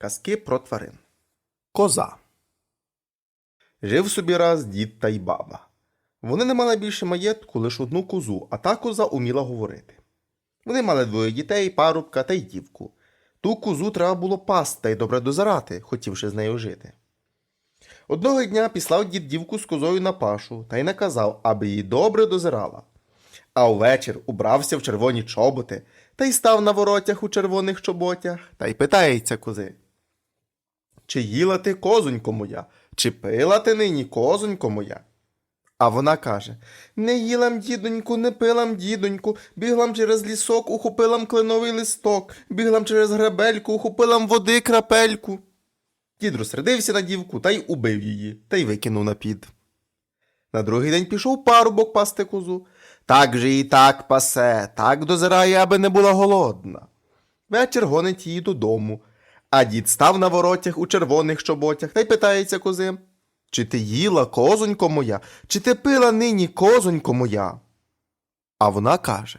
Казки про тварин. Коза. Жив собі раз дід та й баба. Вони не мали більше маєтку, лише одну козу, а та коза уміла говорити. Вони мали двоє дітей, парубка та й дівку. Ту козу треба було пасти та й добре дозирати, хотівши з нею жити. Одного дня післав дід дівку з козою на пашу та й наказав, аби її добре дозирала. А увечір убрався в червоні чоботи та й став на воротях у червоних чоботях та й питається кози. Чи їла ти козонько моя, чи пила ти нині козонько моя? А вона каже Не їлам, дідоньку, не пилам, дідоньку, біглам через лісок, ухопилам кленовий листок, біглам через гребельку, ухопилам води крапельку. Дід розсердився на дівку та й убив її, та й викинув на під. На другий день пішов парубок пасти козу. Так же і так пасе, так дозирає, аби не була голодна. Вечір гонить її додому, а дід став на воротях у червоних чоботях та й питається кози. Чи ти їла, козонько моя, чи ти пила нині, козонько моя? А вона каже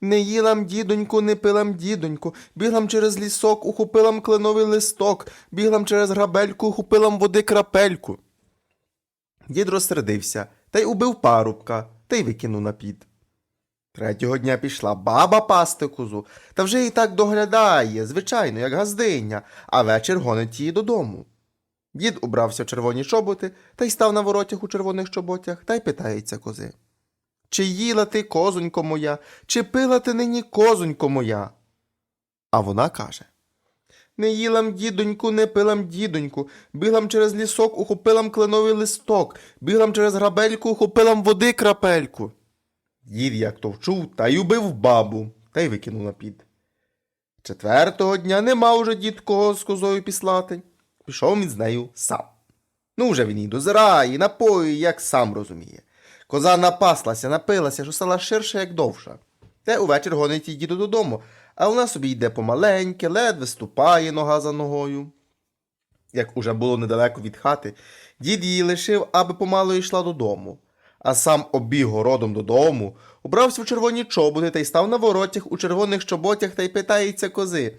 Не їлам, дідоньку, не пилам, дідоньку, біглам через лісок, ухопилам кленовий листок, біглам через грабельку, ухопилам води крапельку. Дід розсердився та й убив парубка та й викинув на під. Третього дня пішла баба пасти козу, та вже і так доглядає, звичайно, як газдиня, а вечір гонить її додому. Дід убрався в червоні чоботи та й став на воротях у червоних чоботях та й питається кози. Чи їла ти, козонько моя, чи пила ти нині козонько моя? А вона каже Не їлам, дідоньку, не пилам, дідоньку, біглам через лісок, ухопилам кленовий листок, біглам через грабельку, ухопилам води крапельку. Дід як то вчув, та й убив бабу, та й викинув на під. Четвертого дня нема уже дід кого з козою післати. Пішов він з нею сам. Ну, вже він її дозирає, напоює, як сам розуміє. Коза напаслася, напилася, що стала ширша, як довша. Те увечір гонить її діду додому, а вона собі йде помаленьке, ледве ступає нога за ногою. Як уже було недалеко від хати, дід її лишив, аби помало йшла додому, а сам обіг городом додому, убрався в червоні чоботи та й став на воротях у червоних чоботях та й питається кози.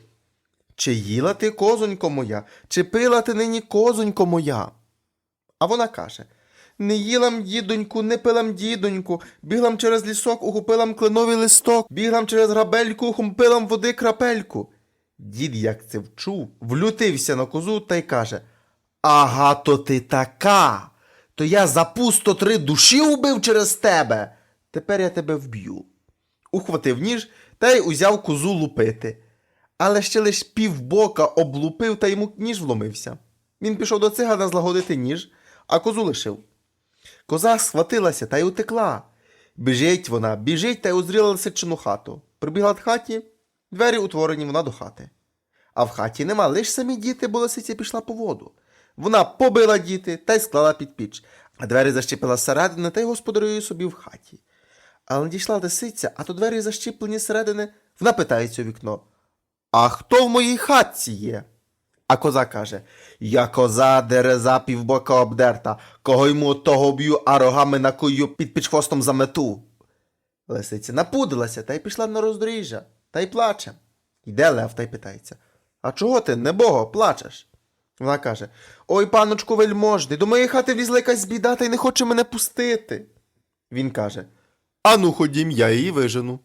Чи їла ти, козонько моя, чи пила ти нині козонько моя? А вона каже Не їлам, дідоньку, не пилам, дідоньку, біглам через лісок, ухопилам кленовий листок, біглам через грабельку, ухопилам води крапельку. Дід, як це вчув, влютився на козу та й каже Ага, то ти така. То я за пусто три душі убив через тебе. Тепер я тебе вб'ю. Ухватив ніж та й узяв козу лупити. Але ще лиш півбока облупив та йому ніж вломився. Він пішов до цигана злагодити ніж, а козу лишив. Коза схватилася та й утекла. Біжить вона, біжить та й узріла лисичину хату. Прибігла до хаті, двері утворені вона до хати. А в хаті нема, лиш самі діти, бо лисиця пішла по воду. Вона побила діти та й склала під піч, а двері защепила зсередини та й господарює собі в хаті. Але надійшла лисиця, а то двері защіплені зсередини, вона питається у вікно. А хто в моїй хатці є? А коза каже Я коза дереза півбока обдерта, кого йому того б'ю, а рогами накую під пічхвостом замету. Лисиця напудилася та й пішла на роздоріжжя, та й плаче. Йде лев та й питається А чого ти, небого, плачеш? Вона каже Ой, паночку вельможний, до моєї хати влізла якась біда та й не хоче мене пустити. Він каже Ану, ходім, я її вижену.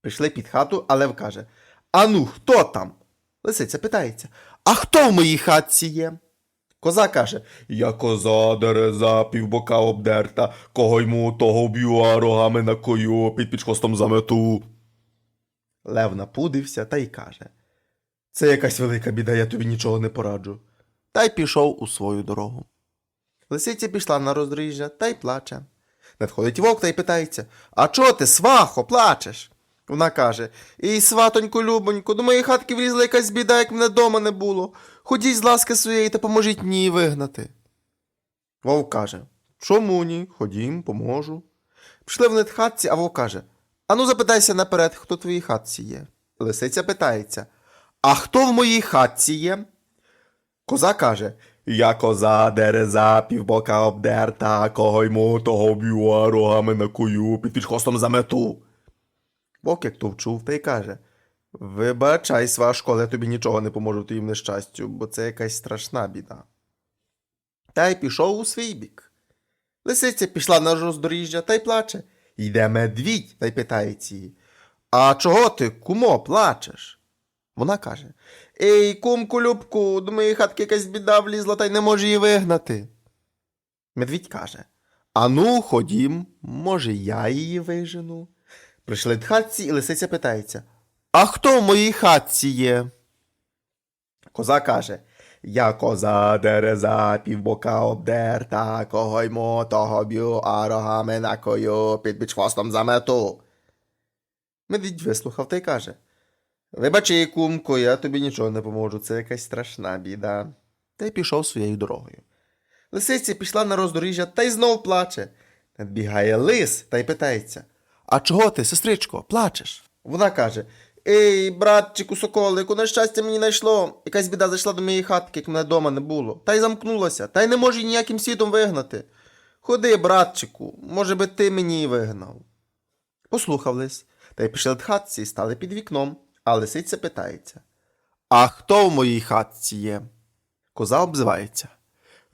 Прийшли під хату, а лев каже Ану, хто там? Лисиця питається А хто в моїй хатці є? Коза каже Я коза дереза, півбока обдерта, кого йму того б'ю, а рогами накою, під підхвостом замету. Лев напудився та й каже Це якась велика біда, я тобі нічого не пораджу. Та й пішов у свою дорогу. Лисиця пішла на роздоріжжя та й плаче. Надходить вовк та й питається А чого ти, свахо, плачеш? Вона каже Ій, сватонько, любонько, до моєї хатки влізла якась біда, як мене дома не було. Ходіть з ласки своєї та поможіть мені вигнати. Вовк каже Чому ні? Ходім, поможу. Пішли в хатці, а вовк каже Ану, запитайся наперед, хто твоїй хатці є. Лисиця питається А хто в моїй хатці є? Коза каже Я коза дереза, півбока обдерта, кого йму, того б'ю, рогами накую, під підхостом замету. Вовк як то вчув, та й каже Вибачай, свашко, але тобі нічого не поможу твоїм нещастю, бо це якась страшна біда. Та й пішов у свій бік. Лисиця пішла на роздоріжжя та й плаче. Йде медвідь та й питається її. А чого ти, кумо, плачеш? Вона каже: Ей, кумку Любку, до моєї хатки якась біда влізла та й не може її вигнати. Медвідь каже: Ану, ходім, може, я її вижену. Прийшли до хатці, і лисиця питається: А хто в моїй хатці є? Коза каже: Я коза дереза, півбока обдерта, кого ймо, того б'ю, а рогами накою, під біч хвостом замету. Медвідь вислухав та й каже: Вибачи, кумко, я тобі нічого не поможу, це якась страшна біда. Та й пішов своєю дорогою. Лисиця пішла на роздоріжжя та й знов плаче. Надбігає лис та й питається: А чого ти, сестричко, плачеш? Вона каже: Ей, братчику соколику, на щастя мені знайшло. Якась біда зайшла до моєї хатки, як мене вдома не було. Та й замкнулася, та й не можу ніяким світом вигнати. Ходи, братчику, може би ти мені її вигнав. Послухав лис, та й пішли до хатці і стали під вікном, а лисиця питається: А хто в моїй хатці є? Коза обзивається.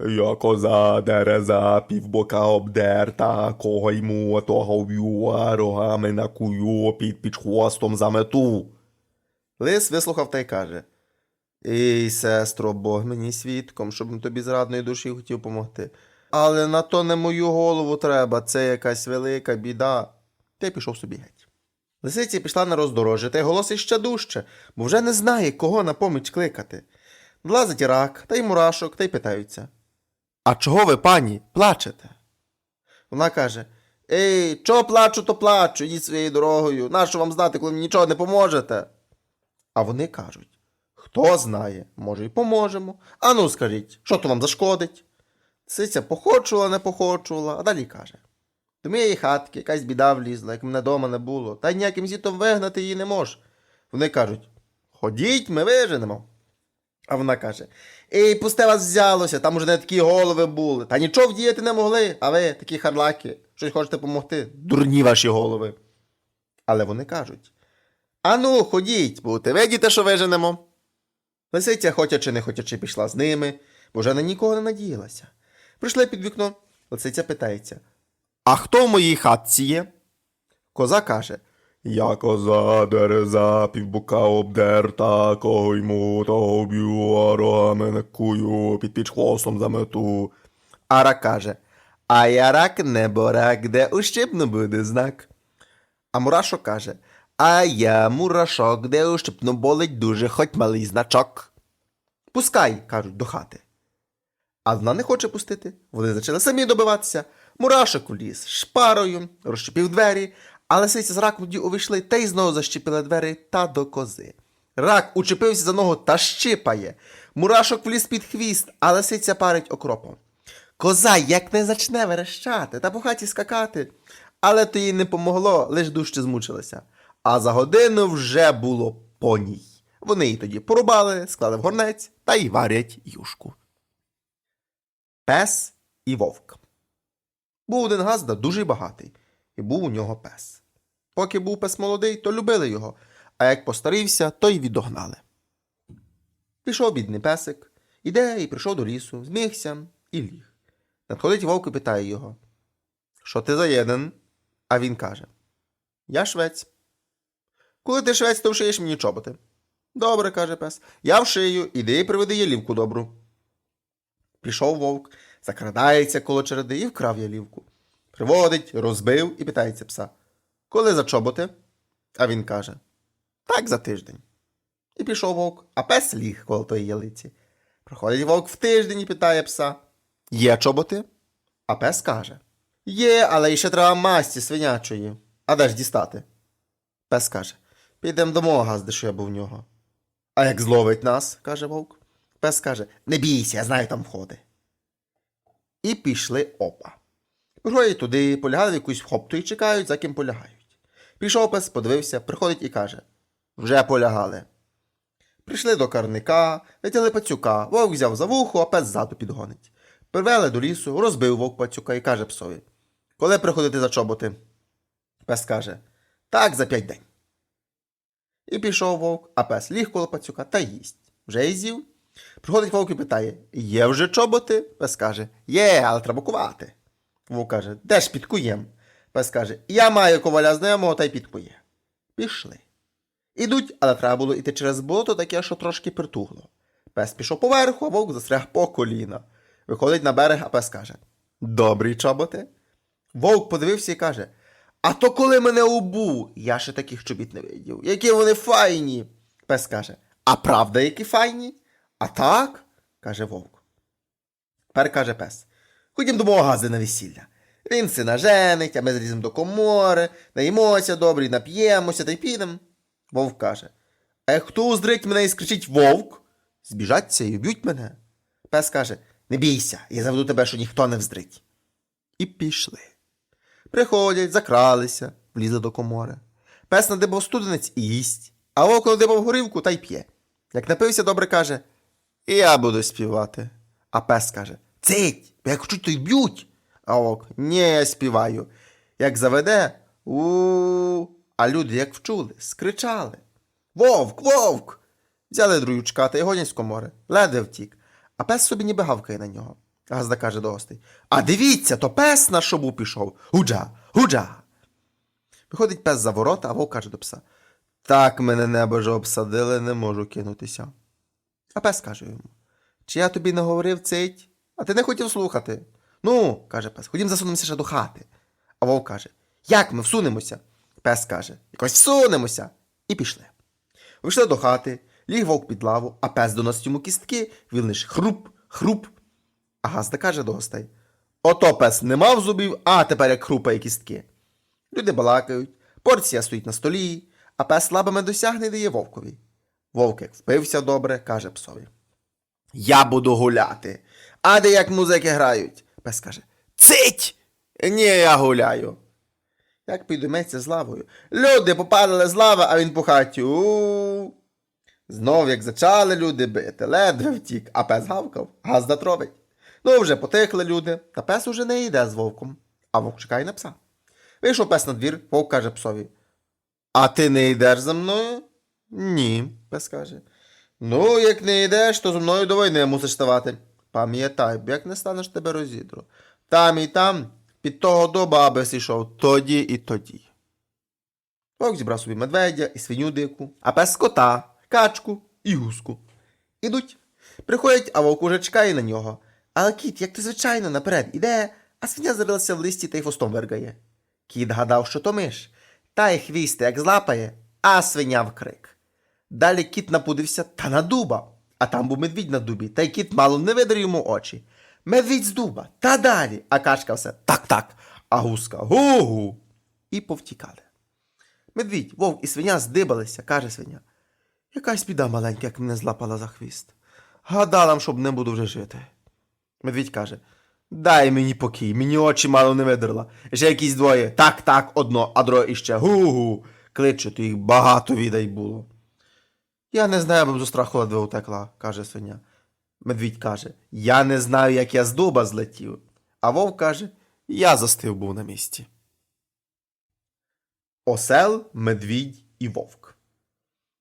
Я коза дереза, півбока обдерта, кого йму, того вб'ю, а рогами накую, під під хвостом замету. Лис вислухав та й каже: Ей, сестро, Бог мені свідком, щоб тобі з радної душі хотів помогти. Але на то не мою голову треба, це якась велика біда. Й пішов собі геть. Лисиця пішла на роздорожжя та й голосить ще дужче, бо вже не знає, кого на поміч кликати. Влазить рак, та й мурашок, та й питаються. А чого ви, пані, плачете? Вона каже: Ей, чого плачу, то плачу, йдіть своєю дорогою. Нащо вам знати, коли мені нічого не поможете? А вони кажуть: Хто знає, може, й поможемо. Ану, скажіть, що то вам зашкодить? Сиця похочувала, не похочувала, а далі каже: До моєї хатки якась біда влізла, як мене дома не було, та ніяким зітом вигнати її не мож. Вони кажуть: Ходіть, ми виженемо. А вона каже: Ей, пусте вас взялося, там уже не такі голови були. Та нічого вдіяти не могли, а ви такі харлаки, щось хочете допомогти. Дурні ваші голови. Але вони кажуть: Ану, ходіть, будете видіти, що виженемо. Лисиця, хотячи не хотячи, пішла з ними, бо вже на нікого не надіялася. Прийшли під вікно. Лисиця питається: А хто в моїй хатці є? Коза каже: Я коза дереза, півбука обдерта, кого йму, того б'ю, а рогами накую, під під хвостом замету. А рак каже: А я рак не борак, де ущипну буде знак. А мурашок каже: А я мурашок, де ущипну болить дуже, хоч малий значок. Пускай, кажуть, до хати. А вона не хоче пустити. Вони почали самі добиватися. Мурашок уліз шпарою, розщепив двері, а лисиця з раком тоді увійшли та й знову защепили двері та до кози. Рак учепився за ногу та щипає. Мурашок вліз під хвіст, а лисиця парить окропом. Коза як не зачне верещати та по хаті скакати. Але то їй не помогло, лиш дужче змучилася. А за годину вже було по ній. Вони її тоді порубали, склали в горнець та й варять юшку. Пес і вовк. Був один газда дуже багатий, і був у нього пес. Поки був пес молодий, то любили його, а як постарився, то й відогнали. Пішов бідний песик, іде і прийшов до лісу, змігся і ліг. Надходить вовк і питає його: Що ти за єдин? А він каже: Я швець. Коли ти швець, то вшиєш мені чоботи. Добре, каже пес. Я вшию, іди і приведи ялівку добру. Пішов вовк, закрадається коло череди і вкрав ялівку. Приводить, розбив і питається пса. Коли за чоботи? А він каже: Так, за тиждень. І пішов вовк, а пес ліг коло тої ялиці. Приходить вовк в тиждень і питає пса: Є чоботи? А пес каже: Є, але ще треба масті свинячої. А де ж дістати? Пес каже: Підемо до мого газди, що я був в нього. А як зловить нас, каже вовк. Пес каже: Не бійся, я знаю там входи. І пішли опа. Приходять туди, полягали в якусь хопту і чекають, за ким полягають. Пішов пес, подивився, приходить і каже: Вже полягали. Прийшли до карника, витягли пацюка, вовк взяв за вухо, а пес ззаду підгонить. Привели до лісу, розбив вовк пацюка і каже псові: Коли приходити за чоботи? Пес каже: Так, за п'ять день. І пішов вовк, а пес ліг коло пацюка та їсть. Вже й з'їв. Приходить вовк і питає: Є вже чоботи? Пес каже, є, але треба кувати. Вовк каже, де ж підкуєм? Пес каже, я маю коваля знайомого та й підкує. Пішли. Ідуть, але треба було йти через болото таке, що трошки притугло. Пес пішов поверху, а вовк застряг по коліна. Виходить на берег, а пес каже: Добрі чоботи. Вовк подивився і каже: А то коли мене убув, я ще таких чобіт не видів. Які вони файні. Пес каже: А правда, які файні? А так? каже вовк. Тепер каже пес: Ходім до мого гази на весілля. Він сина женить, а ми зліземо до комори, наїмося добре, нап'ємося та й підемо. Вовк каже: А хто уздрить мене і скричить вовк, збіжаться і вб'ють мене. Пес каже: Не бійся, я заведу тебе, що ніхто не вздрить. І пішли. Приходять, закралися, влізли до комори. Пес надибав студенець і їсть, а вовк надибав горівку та й п'є. Як напився, добре каже: Я буду співати. А пес каже: Цить, як хочуть, то й б'ють. А вовк, ні, я співаю. Як заведе, у. А люди, як вчули, скричали. Вовк, вовк! Взяли друючка та й гонять з комори. Ледве втік. А пес собі ніби гавкає на нього. Газда каже до гостей. А дивіться, то пес на шобу пішов. Гуджа, гуджа. Виходить пес за ворота, а вовк каже до пса. Так мене небо ж обсадили, не можу кинутися. А пес каже йому: Чи я тобі не говорив цить, а ти не хотів слухати? Ну, каже пес, ходім засунемося ще до хати. А вовк каже: Як ми всунемося? Пес каже, якось всунемося. І пішли. Вийшли до хати, ліг вовк під лаву, а пес доносить йому кістки, він лиш хруп, хруп. А Газда каже до гостей: Ото пес не мав зубів, а тепер як хрупає кістки. Люди балакають, порція стоїть на столі, а пес лабами досягне дає вовкові. Вовк, як впився добре, каже псові. Я буду гуляти. А де як музики грають? Пес каже: Цить! Ні, я гуляю. Як підійметься з лавою. Люди попадали з лави, а він по хаті. у Знов як зачали люди бити, ледве втік, а пес гавкав, газда тробить. Ну, вже потихли люди, та пес уже не йде з вовком, а вовк чекає на пса. Вийшов пес на двір, вовк каже псові. А ти не йдеш за мною? Ні, пес каже. Ну, як не йдеш, то зі мною до війни мусиш ставати. Пам'ятай, як не станеш тебе розідру. Там і там під того до баби сійшов тоді і тоді. Вовк зібрав собі медведя і свиню дику, а пес кота, качку і гуску. Ідуть. Приходять, а вовк уже чекає на нього. Але кіт, як ти звичайно, наперед іде, а свиня зарилася в листі та й хвостом вергає. Кіт гадав, що то миш, та й хвіст як злапає, а свиня вкрик. Далі кіт напудився та на дуба, а там був медвідь на дубі, та й кіт мало не видер йому очі. Медвідь з дуба, та далі, а качка все так-так, а гуска гу-гу. І повтікали. Медвідь, вовк і свиня здибалися, каже свиня. Якась біда маленька, як мене злапала за хвіст. Гадала, щоб не буду вже жити. Медвідь каже: Дай мені покій, мені очі мало не видерла. Ще якісь двоє. Так, так, одно, а друге іще. Гу-гу. Кличе, то їх багато відай було. Я не знаю, бо зо страху ледве утекла, каже свиня. Медвідь каже: Я не знаю, як я з дуба злетів. А вовк каже: Я застив був на місці. Осел, медвідь і вовк.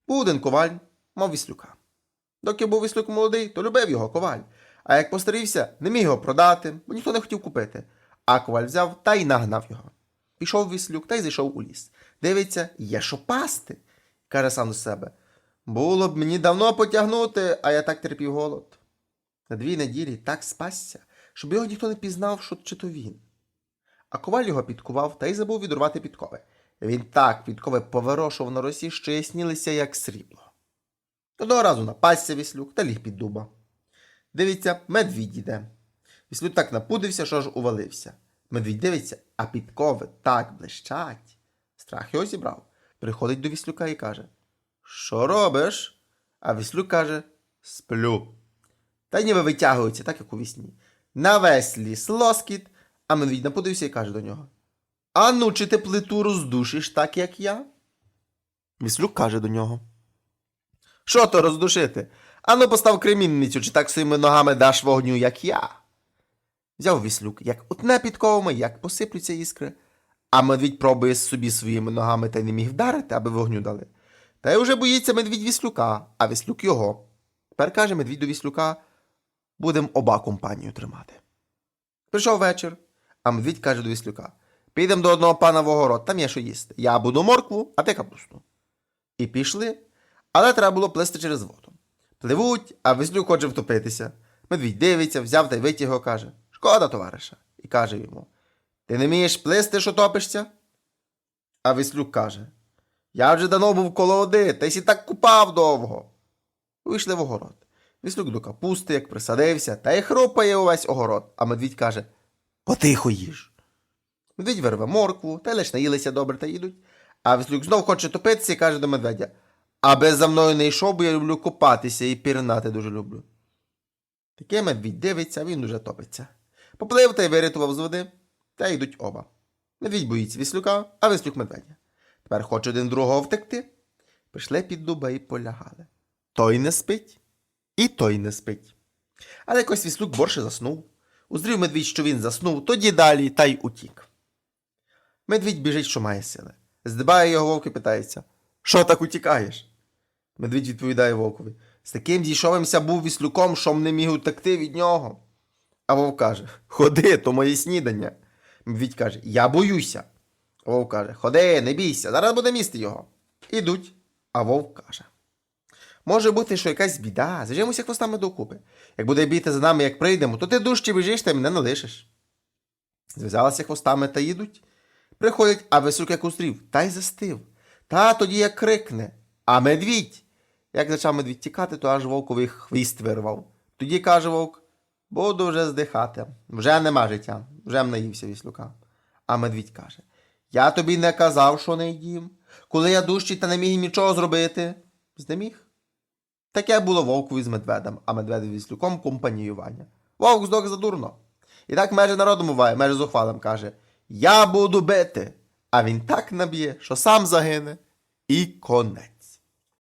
Був один коваль, мав віслюка. Доки був віслюк молодий, то любив його коваль. А як постарівся, не міг його продати, бо ніхто не хотів купити. А коваль взяв та й нагнав його. Пішов віслюк та й зайшов у ліс. Дивиться, є що пасти. Каже сам до себе. Було б мені давно потягнути, а я так терпів голод. На дві неділі так спасся, щоб його ніхто не пізнав, що чи то він. А коваль його підкував та й забув відрубати підкови. Він так підкови поверошував на росі, що яснілися, як срібло. Одного разу напасся віслюк та ліг під дуба. Дивиться, медвідь іде. Віслюк так напудився, що аж увалився. Медвідь дивиться, а підкови так блищать. Страх його зібрав. Приходить до віслюка і каже: Що робиш? А віслюк каже: Сплю. Та ніби витягується, так як у вісні. На ліс лоскіт, а медвідь напудився і каже до нього: А ну, чи ти плиту роздушиш так, як я? Віслюк каже до нього. Що то роздушити? Ану постав кремінницю, чи так своїми ногами даш вогню, як я. Взяв віслюк, як утне підковами, як посиплються іскри, а медвідь пробує собі своїми ногами та й не міг вдарити, аби вогню дали. Та й уже боїться медвідь Віслюка, а Віслюк його. Тепер каже медвідь до Віслюка, будемо оба компанію тримати. Прийшов вечір, а медвідь каже до Віслюка: Підемо до одного пана в огород, там є що їсти. Я буду моркву, а ти капусту. І пішли, але треба було плисти через воду. Пливуть, а Віслюк хоче втопитися. Медвідь дивиться, взяв та й витяг його, каже: Шкода, товариша. І каже йому: Ти не вмієш плисти, що топишся? А Віслюк каже: Я вже давно був коло води, та й сі так купав довго. Вийшли в огород. Віслюк до капусти, як присадився, та й хропає увесь огород, а медвідь каже: Потихо їж. Медвідь вирве моркву, та лиш наїлися добре та їдуть. А Віслюк знов хоче топитися і каже до медведя: Аби за мною не йшов, бо я люблю купатися і пірнати дуже люблю. Таке медвідь дивиться, він уже топиться. Поплив та й вирятував з води, та йдуть оба. Медвідь боїться Віслюка, а Віслюк медведя. Тепер хоче один другого втекти. Пішли під дуба і полягали. Той не спить, і той не спить. Але якось Віслюк борше заснув. Узрів медвідь, що він заснув, тоді далі та й утік. Медвідь біжить, що має сили. Здибає його вовк і питається: Що так утікаєш? Медвідь відповідає вовкові: З таким дійшовимся був віслюком, що не міг утекти від нього. А вовк каже: Ходи, то моє снідання. Медвідь каже: Я боюся. Вовк каже: Ходи, не бійся, зараз буде місти його. Ідуть. А вовк каже: Може бути, що якась біда, зв'яжемося хвостами докупи. Як буде бійти за нами, як прийдемо, то ти дужче біжиш та мене не лишиш. Зв'язалися хвостами та їдуть. Приходять, а висок як устрів, та й застив. Та тоді як крикне. А медвідь. Як почав медвідь тікати, то аж вовковий хвіст вирвав. Тоді каже вовк: буду вже здихати, вже нема життя, вже наївся віслюка. А медвідь каже: Я тобі не казав, що не їм. Коли я дужчий та не міг нічого зробити, знеміг. Таке було вовкові з медведем, а медведеві з люком компаніювання. Вовк здох задурно. І так межі народом буває, межі зухвалим каже: Я буду бити. А він так наб'є, що сам загине. І конець.